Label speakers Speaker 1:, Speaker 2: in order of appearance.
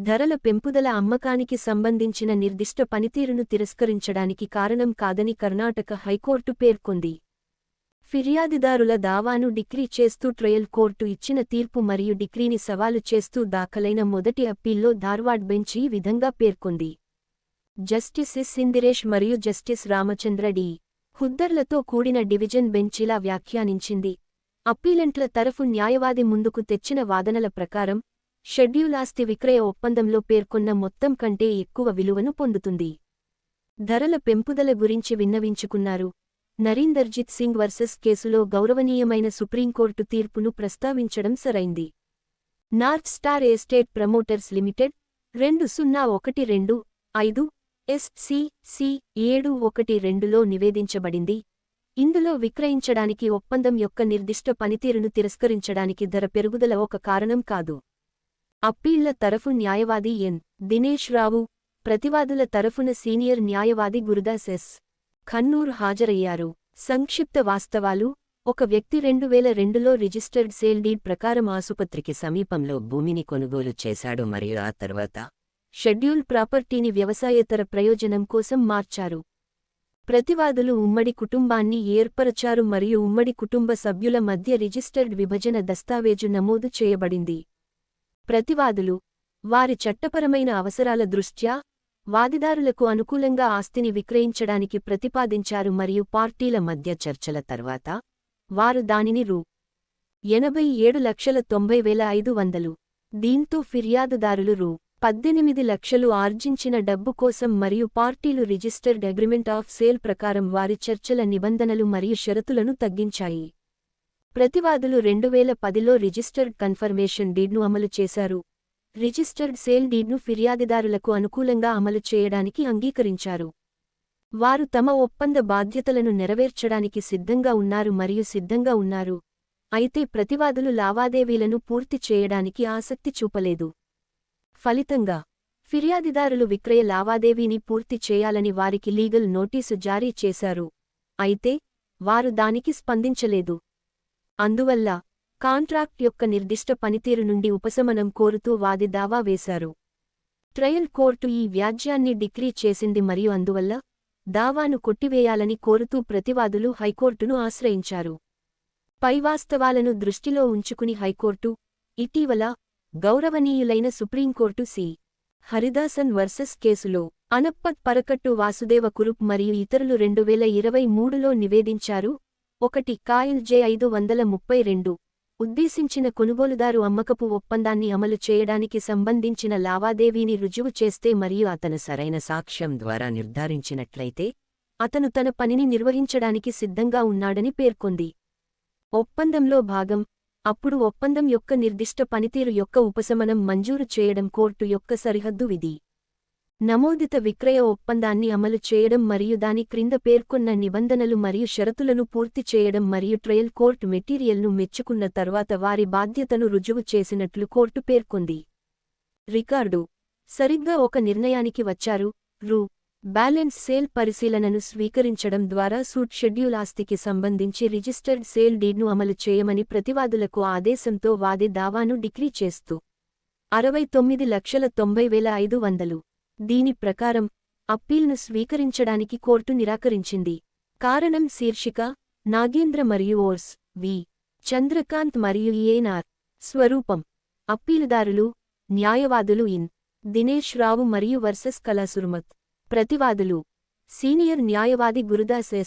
Speaker 1: ధరల పెంపుదల అమ్మకానికి సంబంధించిన నిర్దిష్ట పనితీరును తిరస్కరించడానికి కారణం కాదని కర్ణాటక హైకోర్టు పేర్కొంది. ఫిర్యాదిదారుల దావాను డిక్రీ చేస్తూ ట్రయల్ కోర్టు ఇచ్చిన తీర్పు మరియు డిక్రీని సవాలు చేస్తూ దాఖలైన మొదటి అప్పీల్లో ధార్వాడ్ బెంచ్ ఈ విధంగా పేర్కొంది. జస్టిస్ ఎస్ ఇందిరేష్ మరియు జస్టిస్ రామచంద్ర డి. హుద్దర్లతో కూడిన డివిజన్ బెంచ్ ఇలా వ్యాఖ్యానించింది. అప్పీలెంట్ల తరఫు న్యాయవాది ముందుకు తెచ్చిన వాదనల ప్రకారం షెడ్యూల్ ఆస్తి విక్రయ ఒప్పందంలో పేర్కొన్న మొత్తం కంటే ఎక్కువ విలువను పొందుతుంది. ధరల పెంపుదల గురించి విన్నవించుకున్నారు. నరీందర్జిత్ సింగ్ వర్సెస్ కేసులో గౌరవనీయమైన సుప్రీంకోర్టు తీర్పును ప్రస్తావించడం సరైంది. North star estate promoters limited రెండు సున్నా ఒకటి రెండు ఐదు ఎస్సిసి ఏడు ఒకటి రెండులో నివేదించబడింది. ఇందులో విక్రయించడానికి ఒప్పందం యొక్క నిర్దిష్ట పనితీరును తిరస్కరించడానికి ధర పెరుగుదల ఒక కారణం కాదు. అప్పీళ్ళ తరఫు న్యాయవాది ఎన్. దినేష్ రావు ప్రతివాదుల తరఫున సీనియర్ న్యాయవాది గురుదాస్ ఎస్ ఖన్నూర్ హాజరయ్యారు. సంక్షిప్త వాస్తవాలు ఒక వ్యక్తి రెండు వేల రెండులో రిజిస్టర్డ్ సేల్ డీడ్ ప్రకారం ఆసుపత్రికి సమీపంలో భూమిని కొనుగోలు చేశాడు మరియు ఆ తర్వాత షెడ్యూల్ ప్రాపర్టీని వ్యవసాయేతర ప్రయోజనం కోసం మార్చారు. ప్రతివాదులు ఉమ్మడి కుటుంబాన్ని ఏర్పరచారు మరియు ఉమ్మడి కుటుంబ సభ్యుల మధ్య రిజిస్టర్డ్ విభజన దస్తావేజు నమోదు చేయబడింది. ప్రతివాదులు వారి చట్టపరమైన అవసరాల దృష్ట్యా వాదిదారులకు అనుకూలంగా ఆస్తిని విక్రయించడానికి ప్రతిపాదించారు మరియు పార్టీల మధ్య చర్చల తర్వాత వారు దానిని రూ. ఎనభై ఏడు లక్షల తొంభై వేల ఐదు వందలు దీంతో ఫిర్యాదుదారులు రూ. పద్దెనిమిది లక్షలు ఆర్జించిన డబ్బు కోసం మరియు పార్టీలు రిజిస్టర్డ్ అగ్రిమెంట్ ఆఫ్ సేల్ ప్రకారం వారి చర్చల నిబంధనలు మరియు షరతులను తగ్గించాయి. ప్రతివాదులు రెండు వేల పదిలో రిజిస్టర్డ్ కన్ఫర్మేషన్ డీడ్ను అమలు చేశారు. రిజిస్టర్డ్ సేల్ డీడ్ను ఫిర్యాదిదారులకు అనుకూలంగా అమలు చేయడానికి అంగీకరించారు. వారు తమ ఒప్పంద బాధ్యతలను నెరవేర్చడానికి సిద్ధంగా ఉన్నారు మరియు సిద్ధంగా ఉన్నారు. అయితే ప్రతివాదులు లావాదేవీలను పూర్తి చేయడానికి ఆసక్తి చూపలేదు. ఫలితంగా ఫిర్యాదిదారులు విక్రయ లావాదేవీని పూర్తి చేయాలని వారికి లీగల్ నోటీసు జారీ చేశారు. అయితే వారు దానికి స్పందించలేదు. అందువల్ల కాంట్రాక్ట్ యొక్క నిర్దిష్ట పనితీరు నుండి ఉపశమనం కోరుతూ వాది దావా వేశారు. ట్రయల్ కోర్టు ఈ వ్యాజ్యాన్ని డిక్రీ చేసింది మరియు అందువల్ల దావాను కొట్టివేయాలని కోరుతూ ప్రతివాదులు హైకోర్టును ఆశ్రయించారు. పై వాస్తవాలను దృష్టిలో ఉంచుకుని హైకోర్టు ఇటీవల గౌరవనీయులైన సుప్రీంకోర్టు సి. హరిదాసన్ వర్సెస్ కేసులో అనప్పత్ పరకట్టు వాసుదేవ కురుప్ మరియు ఇతరులు రెండు వేల ఇరవై మూడులో నివేదించారు ఒకటి కాయిల్ జే ఐదు వందల ముప్పై రెండు. ఉద్దేశించిన కొనుగోలుదారు అమ్మకపు ఒప్పందాన్ని అమలు చేయడానికి సంబంధించిన లావాదేవీని రుజువు చేస్తే మరియు అతను సరైన సాక్ష్యం ద్వారా నిర్ధారించినట్లయితే అతను తన పనిని నిర్వహించడానికి సిద్ధంగా ఉన్నాడని పేర్కొంది. ఒప్పందంలో భాగం అప్పుడు ఒప్పందం యొక్క నిర్దిష్ట పనితీరు యొక్క ఉపశమనం మంజూరు చేయడం కోర్టు యొక్క సరిహద్దు విధి. నమోదిత విక్రయ ఒప్పందాన్ని అమలు చేయడం మరియు దాని క్రింద పేర్కొన్న నిబంధనలు మరియు షరతులను పూర్తి చేయడం మరియు ట్రయల్ కోర్టు మెటీరియల్ను మెచ్చుకున్న తర్వాత వారి బాధ్యతను రుజువు చేసినట్లు కోర్టు పేర్కొంది. రికార్డు. సరిగ్గా ఒక నిర్ణయానికి వచ్చారు. రూ. బ్యాలెన్స్ సేల్ పరిశీలనను స్వీకరించడం ద్వారా సూట్ షెడ్యూల్ ఆస్తికి సంబంధించి రిజిస్టర్డ్ సేల్ డీడ్ను అమలు చేయమని ప్రతివాదులకు ఆదేశంతో వాది దావాను డిక్రీ చేస్తూ అరవై తొమ్మిది లక్షల తొంభై వేల ఐదు వందలు. దీని ప్రకారం అప్పీల్ను స్వీకరించడానికి కోర్టు నిరాకరించింది. కారణం శీర్షిక నాగేంద్ర మరియు ఓర్స్ వి. చంద్రకాంత్ మరియు ఏనార్ స్వరూపం. అప్పీలుదారులు న్యాయవాదులు ఇన్. దినేష్ రావు మరియు వర్సెస్ కళాసురుమత్. ప్రతివాదులు. సీనియర్ న్యాయవాది గురుదాస్ ఎస్.